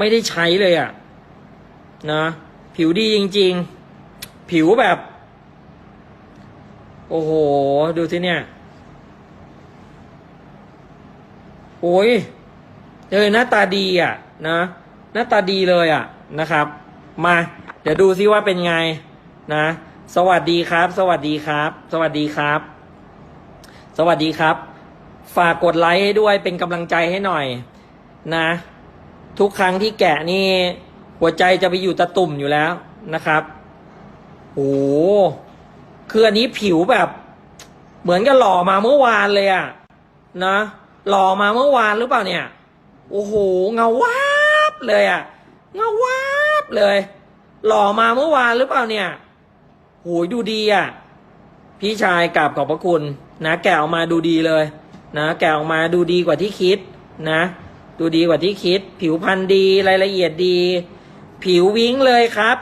ไม่ได้ใช้เลยอะนะผิวดีจริง ๆ ผิวแบบ โอ้โห ดูสิเนี่ย โอ้ยเออหน้าตาดีอะ นะ หน้าตาดีเลยอะนะครับ มา เดี๋ยวดูซิว่าเป็นไง นะ สวัสดีครับ สวัสดีครับ สวัสดีครับ สวัสดีครับ ฝากกดไลค์ให้ด้วยเป็นกำลังใจให้หน่อย นะ ทุกครั้งที่แกะนี่ หัวใจจะไปอยู่ตะตุ่มอยู่แล้วนะครับโอ้คืออันนี้ผิวแบบ เหมือนกับหล่อมาเมื่อวานเลยอะนะหล่อมาเมื่อวานหรือเปล่าเนี่ย โอ้โหเงาวาบเลยอะเงาวาบเลย หล่อมาเมื่อวานหรือเปล่าเนี่ยโหยดูดีอะพี่ชายกราบขอบพระคุณ นะ แกะออกมาดูดีเลย นะ แกะออกมาดูดีกว่าที่คิดนะ ดูดีกว่าที่คิด ผิวพรรณดีรายละเอียดดี ผิววิ้งเลยครับ